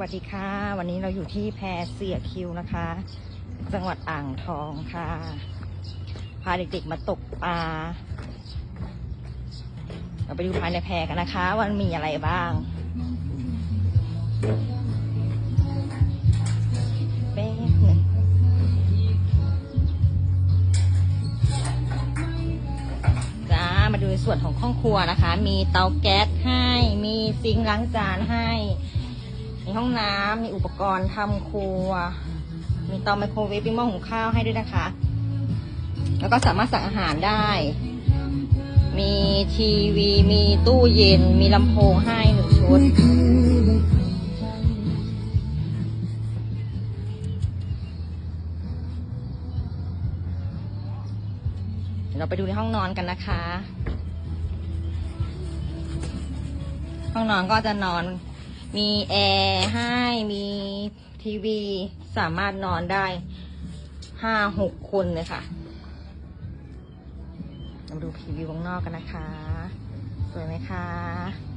วัสดีค่ะ วันนี้เราอยู่ที่แพเสียคิวนะคะ จังหวัดอ่างทองค่ะ พาเด็กๆมาตกปลาเราไปดูภายในแพกันนะคะว่ามันมีอะไรบ้างแป๊บหนึ่งจ้ามาดูในส่วนของห้องครัวนะคะ มีเตาแก๊สให้มีซิงค์ล้างจานให้ ห้องน้ำมีอุปกรณ์ทำครัว มีเตาไมโครเวฟมีหม้อหุงข้าวให้ด้วยนะคะ แล้วก็สามารถสั่งอาหารได้ มีทีวี มีตู้เย็น มีลำโพงให้หนึ่งชุด เราไปดูในห้องนอนกันนะคะ ห้องนอนก็จะนอน มีแอร์ให้ มีทีวี สามารถนอนได้ห้าหกคนเลยค่ะ มาดูพรีวิวข้างนอกกันนะคะ สวยไหมคะ